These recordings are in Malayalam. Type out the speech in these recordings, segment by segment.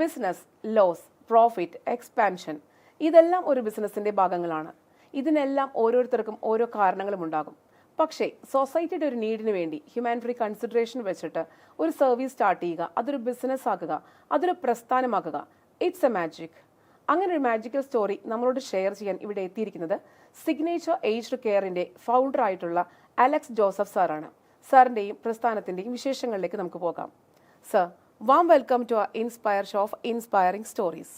ബിസിനസ് ലോസ് പ്രോഫിറ്റ് എക്സ്പാൻഷൻ ഇതെല്ലാം ഒരു ബിസിനസ്സിന്റെ ഭാഗങ്ങളാണ്. ഇതിനെല്ലാം ഓരോരുത്തർക്കും ഓരോ കാരണങ്ങളും ഉണ്ടാകും. പക്ഷേ സൊസൈറ്റിയുടെ ഒരു നീഡിന് വേണ്ടി ഹ്യൂമാനിറ്ററി കൺസിഡറേഷൻ വെച്ചിട്ട് ഒരു സർവീസ് സ്റ്റാർട്ട് ചെയ്യുക അതൊരു ബിസിനസ് ആക്കുക അതൊരു പ്രസ്ഥാനമാക്കുക ഇറ്റ്സ് എ മാജിക് അങ്ങനെ ഒരു മാജിക്കൽ സ്റ്റോറി നമ്മളോട് ഷെയർ ചെയ്യാൻ ഇവിടെ എത്തിയിരിക്കുന്നത് സിഗ്നേച്ചർ ഏജ്ഡ് കെയറിന്റെ ഫൗണ്ടർ ആയിട്ടുള്ള അലക്സ് ജോസഫ് സാറാണ് സാറിന്റെയും പ്രസ്ഥാനത്തിന്റെയും വിശേഷങ്ങളിലേക്ക് നമുക്ക് പോകാം. Sir warm welcome to inspire show of inspiring stories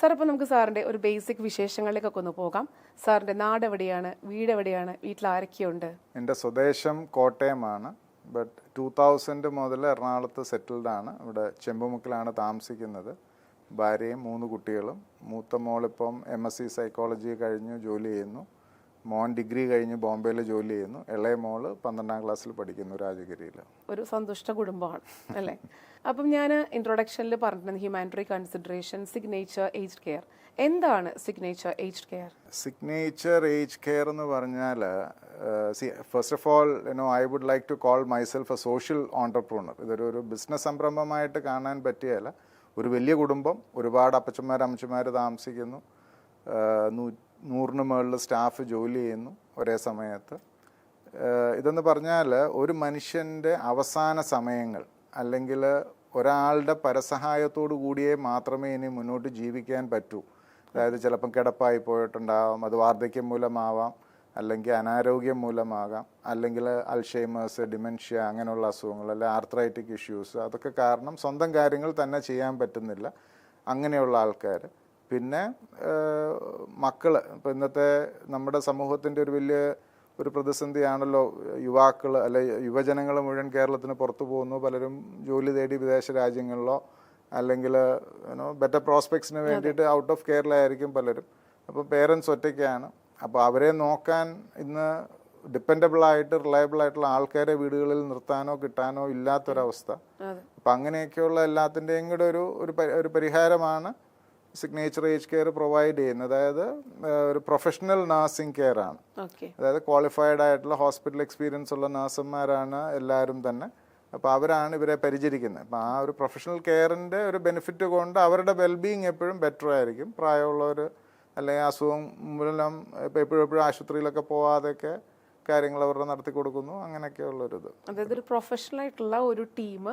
sir അപ്പോൾ നമുക്ക് സാറിന്റെ ഒരു ബേസിക് വിശേഷങ്ങളിലേക്കൊക്കെ ഒന്ന് പോകാം. സാറിന്റെ നാട് എവിടെയാണ് വീട് എവിടെയാണ് വീട്ടിൽ ആരൊക്കെയുണ്ട്? എന്റെ സ്വദേശം കോട്ടയമാണ്. ബട്ട് ടൂ തൗസൻഡ് മുതൽ എറണാകുളത്ത് സെറ്റിൽഡ് ആണ്. ഇവിടെ ചെമ്പുമുക്കിലാണ് താമസിക്കുന്നത്. ഭാര്യയും മൂന്ന് കുട്ടികളും. മൂത്ത മോളിപ്പം എം എസ് സി സൈക്കോളജി കഴിഞ്ഞു ജോലി ചെയ്യുന്നു. മോൻ ഡിഗ്രി കഴിഞ്ഞ് ബോംബെയിൽ ജോലി ചെയ്യുന്നു. ഇളയ മോൾ പന്ത്രണ്ടാം ക്ലാസ്സിൽ പഠിക്കുന്നു രാജഗിരിയിൽ. ഒരു സന്തുഷ്ട കുടുംബമാണ് അല്ലേ? അപ്പം ഞാൻ ഇൻട്രൊഡക്ഷനിൽ പറഞ്ഞിരുന്നു humanitarian consideration signature age care എന്താണ് signature age care signature age care എന്ന് പറഞ്ഞാൽ see first of all you know I would like to call myself a social entrepreneur ഇതൊരു ഒരു ബിസിനസ് സംരംഭമായിട്ട് കാണാൻ പറ്റിയല്ല ഒരു വലിയ കുടുംബം ഒരുപാട് അപ്പച്ചന്മാർ അമ്മച്ചന്മാർ താമസിക്കുന്നു. നൂ- നൂറിന് മുകളിൽ സ്റ്റാഫ് ജോലി ചെയ്യുന്നു ഒരേ സമയത്ത്. ഇതെന്ന് പറഞ്ഞാൽ ഒരു മനുഷ്യന്റെ അവസാന സമയങ്ങൾ അല്ലെങ്കിൽ ഒരാളുടെ പരസഹായത്തോടു കൂടിയേ മാത്രമേ ഇനി മുന്നോട്ട് ജീവിക്കാൻ പറ്റൂ. അതായത് ചിലപ്പം കിടപ്പായി പോയിട്ടുണ്ടാവാം അത് വാർദ്ധക്യം മൂലമാവാം അല്ലെങ്കിൽ അനാരോഗ്യം മൂലമാകാം അല്ലെങ്കിൽ അൽഷൈമേഴ്സ് ഡിമെൻഷ്യ അങ്ങനെയുള്ള അസുഖങ്ങൾ അല്ലെങ്കിൽ ആർത്രൈറ്റിക് ഇഷ്യൂസ് അതൊക്കെ കാരണം സ്വന്തം കാര്യങ്ങൾ തന്നെ ചെയ്യാൻ പറ്റുന്നില്ല അങ്ങനെയുള്ള ആൾക്കാർ. പിന്നെ മക്കൾ ഇപ്പം ഇന്നത്തെ നമ്മുടെ സമൂഹത്തിന്റെ ഒരു വലിയ ഒരു പ്രതിസന്ധിയാണല്ലോ യുവാക്കൾ അല്ലെ യുവജനങ്ങൾ മുഴുവൻ കേരളത്തിന് പുറത്തു പോകുന്നു. പലരും ജോലി തേടി വിദേശ രാജ്യങ്ങളിലോ അല്ലെങ്കിൽ ബെറ്റർ പ്രോസ്പെക്ട്സിന് വേണ്ടിയിട്ട് ഔട്ട് ഓഫ് കേരള ആയിരിക്കും പലരും. അപ്പോൾ പേരൻസ് ഒറ്റയ്ക്കാണ്. അപ്പോൾ അവരെ നോക്കാൻ ഇന്ന് ഡിപ്പെൻഡബിളായിട്ട് റിലയബിളായിട്ടുള്ള ആൾക്കാരെ വീടുകളിൽ നിർത്താനോ കിട്ടാനോ ഇല്ലാത്തൊരവസ്ഥ. അപ്പം അങ്ങനെയൊക്കെയുള്ള എല്ലാത്തിന്റെയും കൂടെ ഒരു ഒരു പരിഹാരമാണ് സിഗ്നേച്ചർ ഏജ് കെയർ പ്രൊവൈഡ് ചെയ്യുന്നത്. അതായത് ഒരു പ്രൊഫഷണൽ നഴ്സിംഗ് കെയർ ആണ്. അതായത് ക്വാളിഫൈഡ് ആയിട്ടുള്ള ഹോസ്പിറ്റൽ എക്സ്പീരിയൻസ് ഉള്ള നഴ്സുമാരാണ് എല്ലാവരും തന്നെ. അപ്പോൾ അവരാണ് ഇവരെ പരിചരിക്കുന്നത്. അപ്പോൾ ആ ഒരു പ്രൊഫഷണൽ കെയറിന്റെ ഒരു ബെനിഫിറ്റ് കൊണ്ട് അവരുടെ വെൽബീങ് എപ്പോഴും ബെറ്റർ ആയിരിക്കും. പ്രായമുള്ളവർ അല്ലെങ്കിൽ അസുഖം മൂലം ഇപ്പോൾ എപ്പോഴും എപ്പോഴും ആശുപത്രിയിലൊക്കെ പോവാതെയൊക്കെ കാര്യങ്ങൾ അവരുടെ നടത്തി കൊടുക്കുന്നു. അങ്ങനെയൊക്കെയുള്ളൊരിത് അതായത് ഒരു പ്രൊഫഷണൽ ആയിട്ടുള്ള ഒരു ടീം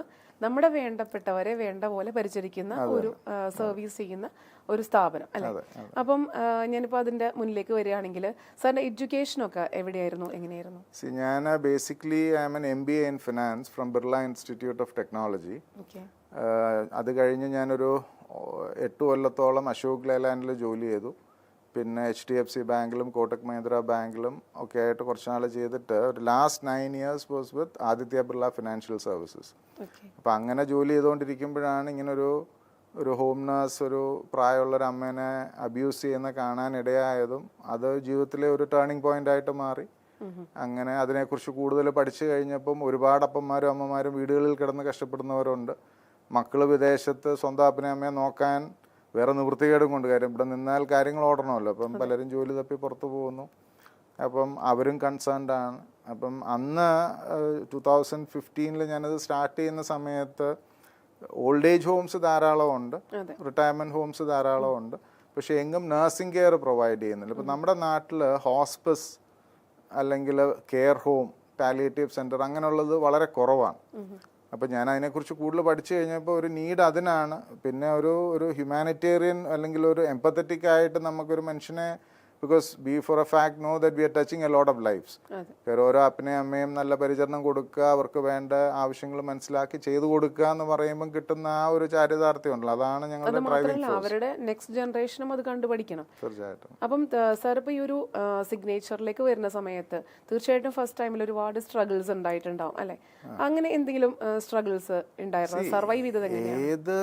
നമ്മുടെ വേണ്ടപ്പെട്ടവരെ വേണ്ട പോലെ പരിചരിക്കുന്ന ഒരു സർവീസ് ചെയ്യുന്ന ഒരു സ്ഥാപനം അല്ലെ? അപ്പം ഞാനിപ്പോൾ ഞാനിപ്പോ അതിന്റെ മുന്നിലേക്ക് വരികയാണെങ്കിൽ സാറിന്റെ എഡ്യൂക്കേഷനൊക്കെ എവിടെയായിരുന്നു? എങ്ങനെയായിരുന്നു? സി ഞാൻ basically I am an M B A in finance from Birla institute of technology അത് കഴിഞ്ഞ് ഞാനൊരു എട്ട് കൊല്ലത്തോളം അശോക് ലേലാൻഡിൽ ജോലി ചെയ്തു. പിന്നെ എച്ച് ഡി എഫ് സി ബാങ്കിലും കോട്ടക് മഹീന്ദ്ര ബാങ്കിലും ഒക്കെ ആയിട്ട് കുറച്ച് നാൾ ചെയ്തിട്ട് ഒരു last nine years was with Aditya Birla financial services അപ്പം അങ്ങനെ ജോലി ചെയ്തുകൊണ്ടിരിക്കുമ്പോഴാണ് ഇങ്ങനൊരു ഒരു ഹോം നേഴ്സ് ഒരു പ്രായമുള്ള ഒരു അമ്മേനെ അബ്യൂസ് ചെയ്യുന്ന കാണാനിടയായതും അത് ജീവിതത്തിലെ ഒരു ടേണിംഗ് പോയിന്റ് ആയിട്ട് മാറി. അങ്ങനെ അതിനെക്കുറിച്ച് കൂടുതൽ പഠിച്ചു കഴിഞ്ഞപ്പം ഒരുപാട് അപ്പന്മാരും അമ്മമാരും വീടുകളിൽ കിടന്ന് കഷ്ടപ്പെടുന്നവരുണ്ട്. മക്കൾ വിദേശത്ത് സ്വന്തം അപ്പനെ അമ്മയെ നോക്കാൻ വേറെ നിവൃത്തികേടും കൊണ്ട് കാര്യം. ഇവിടെ നിന്നാൽ കാര്യങ്ങൾ ഓടണമല്ലോ. അപ്പം പലരും ജോലി തപ്പി പുറത്തു പോകുന്നു. അപ്പം അവരും കൺസേൺഡ് ആണ്. അപ്പം അന്ന് ടു തൗസൻഡ് ഫിഫ്റ്റീനിൽ ഞാനത് സ്റ്റാർട്ട് ചെയ്യുന്ന സമയത്ത് ഓൾഡ് ഏജ് ഹോംസ് ധാരാളമുണ്ട്. റിട്ടയർമെന്റ് ഹോംസ് ധാരാളമുണ്ട്. പക്ഷേ എങ്ങും നഴ്സിംഗ് കെയർ പ്രൊവൈഡ് ചെയ്യുന്നില്ല. ഇപ്പം നമ്മുടെ നാട്ടിൽ ഹോസ്പിസ് അല്ലെങ്കിൽ കെയർ ഹോം പാലിയേറ്റീവ് സെന്റർ അങ്ങനെയുള്ളത് വളരെ കുറവാണ്. അപ്പം ഞാൻ അതിനെക്കുറിച്ച് കൂടുതൽ പഠിച്ചു കഴിഞ്ഞപ്പോൾ ഒരു നീഡ് അതിനാണ്. പിന്നെ ഒരു ഒരു ഹ്യൂമാനിറ്റേറിയൻ അല്ലെങ്കിൽ ഒരു എംപത്തറ്റിക് ആയിട്ട് നമുക്കൊരു മനുഷ്യനെ because be for a fact know that we are touching a lot of lifes കാരണം ഓരോ അപ്പനെയും അമ്മയും നല്ല പരിചരണം കൊടുക്കുക അവർക്ക് വേണ്ട ആവശ്യങ്ങൾ മനസ്സിലാക്കി ചെയ്തു കൊടുക്കുക എന്ന് പറയുമ്പോൾ കിട്ടുന്ന ആ ഒരു ചാരിതാർത്ഥ്യം ഉണ്ടല്ലോ. അതാണ് അത് ഞങ്ങളുടെ ഡ്രൈവിംഗ് അവരുടെ നെക്സ്റ്റ് ജനറേഷനും അത് കണ്ടുപഠിക്കണം തീർച്ചയായിട്ടും. അപ്പം സാർ ഇപ്പോൾ ഈ ഒരു സിഗ്നേച്ചറിലേക്ക് വരുന്ന സമയത്ത് തീർച്ചയായിട്ടും ഫസ്റ്റ് ടൈമിൽ ഒരുപാട് സ്ട്രഗിൾസ് ഉണ്ടായിട്ടുണ്ടാവും അല്ലെ? അങ്ങനെ എന്തെങ്കിലും സ്ട്രഗിൾസ് ഉണ്ടായിരുന്നു? സർവൈവ് ചെയ്തത് ഏത്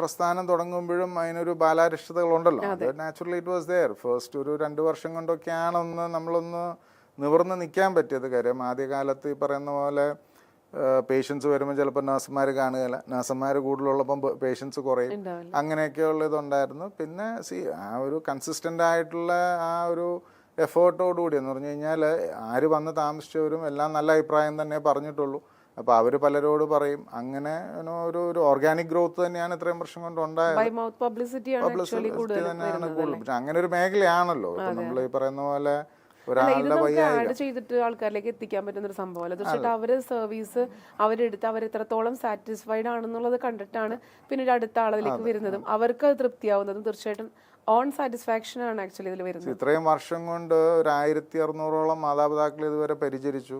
പ്രസ്ഥാനം തുടങ്ങുമ്പോഴും അതിനൊരു ബാലാരിഷ്ടതകളുണ്ടല്ലോ. Naturally it was there first ഒരു രണ്ട് വർഷം കൊണ്ടൊക്കെയാണ് ഒന്ന് നമ്മളൊന്ന് നിവർന്ന് നിൽക്കാൻ പറ്റിയത് കാര്യം. ആദ്യകാലത്ത് ഈ പറയുന്ന പോലെ പേഷ്യൻസ് വരുമ്പോൾ ചിലപ്പോൾ നഴ്സുമാർ കാണുകയില്ല. നഴ്സുമാർ കൂടുതലുള്ളപ്പം പേഷ്യൻസ് കുറയും. അങ്ങനെയൊക്കെയുള്ള ഇതുണ്ടായിരുന്നു. പിന്നെ സി ആ ഒരു കൺസിസ്റ്റന്റ് ആയിട്ടുള്ള ആ ഒരു എഫേർട്ടോടുകൂടി എന്ന് പറഞ്ഞു കഴിഞ്ഞാൽ ആര് വന്ന് താമസിച്ചവരും എല്ലാം നല്ല അഭിപ്രായം തന്നെ പറഞ്ഞിട്ടുള്ളൂ. അപ്പോൾ അവർ പലരോട് പറയും അങ്ങനെ ഒരു ഒരു ഓർഗാനിക് ഗ്രോത്ത് തന്നെയാണ് ഇത്രയും വർഷം കൊണ്ട് ഉണ്ടായത്. പബ്ലിസിറ്റി തന്നെയാണ് കൂടുതൽ പക്ഷെ അങ്ങനെ ഒരു മേഖലയാണല്ലോ. ഇപ്പൊ നമ്മൾ ഈ പറയുന്ന പോലെ ആഡ് ചെയ്തിട്ട് ആൾക്കാരിലേക്ക് എത്തിക്കാൻ പറ്റുന്ന ഒരു സംഭവമല്ല തീർച്ചയായിട്ടും അവർ സർവീസ് അവരെടുത്ത് അവർ എത്രത്തോളം സാറ്റിസ്ഫൈഡ് ആണെന്നുള്ളത് കണ്ടിട്ടാണ് പിന്നീട് അടുത്ത ആളിലേക്ക് വരുന്നതും. അവർക്ക് അത് തൃപ്തിയാവുന്നതും തീർച്ചയായിട്ടും ഓൺ സാറ്റിസ്ഫാക്ഷൻ ആണ് ആക്ച്വലി ഇതിൽ വരുന്നത്. ഇത്രയും വർഷം കൊണ്ട് ഒരു ആയിരത്തി അറുന്നൂറോളം മാതാപിതാക്കൾ ഇതുവരെ പരിചരിച്ചു.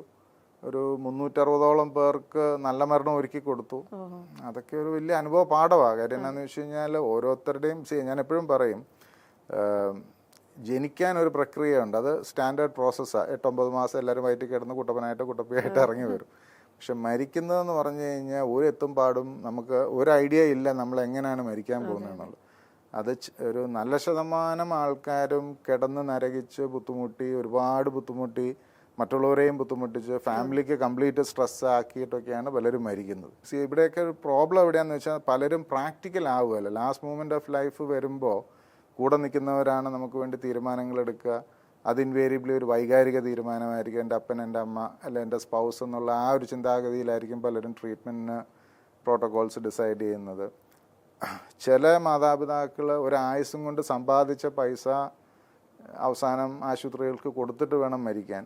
ഒരു മുന്നൂറ്ററുപതോളം പേർക്ക് നല്ല മരണം ഒരുക്കി കൊടുത്തു. അതൊക്കെ ഒരു വലിയ അനുഭവ പാഠമാണ് കാര്യം എന്താണെന്ന് വെച്ച് കഴിഞ്ഞാൽ ഓരോരുത്തരുടെയും ഞാൻ എപ്പോഴും പറയും ജനിക്കാൻ ഒരു പ്രക്രിയയുണ്ട്. അത് സ്റ്റാൻഡേർഡ് പ്രോസസ്സാണ് എട്ടൊമ്പത് മാസം എല്ലാവരും വയറ്റിൽ കിടന്ന് കുട്ടപ്പനായിട്ട് കുട്ടപ്പിയായിട്ട് ഇറങ്ങി വരും. പക്ഷെ മരിക്കുന്നതെന്ന് പറഞ്ഞു കഴിഞ്ഞാൽ ഒരു എത്തും പാടും. നമുക്ക് ഒരു ഐഡിയ ഇല്ല നമ്മൾ എങ്ങനെയാണ് മരിക്കാൻ പോകുന്നതെന്നുള്ളത്. അത് ഒരു നല്ല ശതമാനം ആൾക്കാരും കിടന്ന് നരകിച്ച് ബുദ്ധിമുട്ടി ഒരുപാട് ബുദ്ധിമുട്ടി മറ്റുള്ളവരെയും ബുദ്ധിമുട്ടിച്ച് ഫാമിലിക്ക് കംപ്ലീറ്റ് സ്ട്രെസ് ആക്കിയിട്ടൊക്കെയാണ് പലരും മരിക്കുന്നത്. സി ഇവിടെയൊക്കെ ഒരു പ്രോബ്ലം എവിടെയാണെന്ന് വെച്ചാൽ പലരും പ്രാക്ടിക്കൽ ആവുകയല്ല. ലാസ്റ്റ് മൂമെന്റ് ഓഫ് ലൈഫ് വരുമ്പോൾ കൂടെ നിൽക്കുന്നവരാണ് നമുക്ക് വേണ്ടി തീരുമാനങ്ങൾ എടുക്കുക. അത് ഇൻവേരിയബിളി ഒരു വൈകാരിക തീരുമാനമായിരിക്കും. എന്റെ അപ്പൻ എന്റെ അമ്മ അല്ലെ എന്റെ സ്പൗസ് എന്നുള്ള ആ ഒരു ചിന്താഗതിയിലായിരിക്കും പലരും ട്രീറ്റ്മെന്റിന് പ്രോട്ടോകോൾസ് ഡിസൈഡ് ചെയ്യുന്നത്. ചില മാതാപിതാക്കൾ ഒരായുസും കൊണ്ട് സമ്പാദിച്ച പൈസ അവസാനം ആശുപത്രികൾക്ക് കൊടുത്തിട്ട് വേണം മരിക്കാൻ.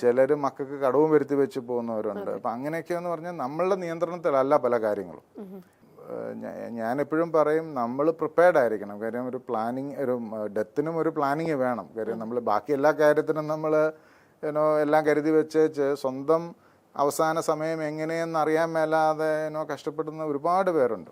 ചിലർ മക്കൾക്ക് കടവും വരുത്തി വെച്ച് പോകുന്നവരുണ്ട്. അപ്പം അങ്ങനെയൊക്കെയെന്ന് പറഞ്ഞാൽ നമ്മളുടെ നിയന്ത്രണത്തിലല്ല പല കാര്യങ്ങളും. ഞാനെപ്പോഴും ഞാൻ എപ്പോഴും പറയും നമ്മൾ പ്രിപ്പയർഡ് ആയിരിക്കണം. കാര്യം ഒരു പ്ലാനിങ് ഒരു ഡെത്തിനും ഒരു പ്ലാനിങ് വേണം. കാര്യം നമ്മൾ ബാക്കി എല്ലാ കാര്യത്തിനും നമ്മൾ ഏനോ എല്ലാം കരുതി വെച്ച് സ്വന്തം അവസാന സമയം എങ്ങനെയെന്ന് അറിയാൻ മേലാതെ ഏനോ കഷ്ടപ്പെടുന്ന ഒരുപാട് പേരുണ്ട്.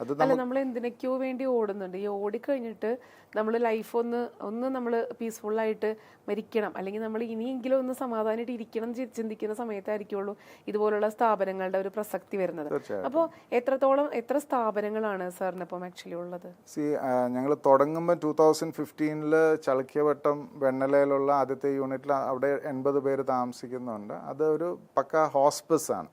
അതെ അല്ല നമ്മൾ എന്തിനൊക്കെയോ വേണ്ടി ഓടുന്നുണ്ട്. ഈ ഓടിക്കഴിഞ്ഞിട്ട് നമ്മൾ ലൈഫ് ഒന്ന് ഒന്ന് നമ്മൾ പീസ്ഫുള്ളായിട്ട് മരിക്കണം. അല്ലെങ്കിൽ നമ്മൾ ഇനിയെങ്കിലും ഒന്ന് സമാധാനമായിട്ട് ഇരിക്കണം ചിന്തിക്കുന്ന സമയത്തായിരിക്കുള്ളൂ ഇതുപോലുള്ള സ്ഥാപനങ്ങളുടെ ഒരു പ്രസക്തി വരുന്നത്. അപ്പോൾ എത്രത്തോളം എത്ര സ്ഥാപനങ്ങളാണ് സാറിന് ഇപ്പം ആക്ച്വലി ഉള്ളത്? സി ഞങ്ങൾ തുടങ്ങുമ്പോൾ ടൂ തൗസൻഡ് ഫിഫ്റ്റീനിൽ ചളക്കിയവട്ടം വെണ്ണലയിലുള്ള ആദ്യത്തെ യൂണിറ്റിൽ അവിടെ എൺപത് പേര് താമസിക്കുന്നുണ്ട്. അത് ഒരു പക്ക ഹോസ്പിസ് ആണ്.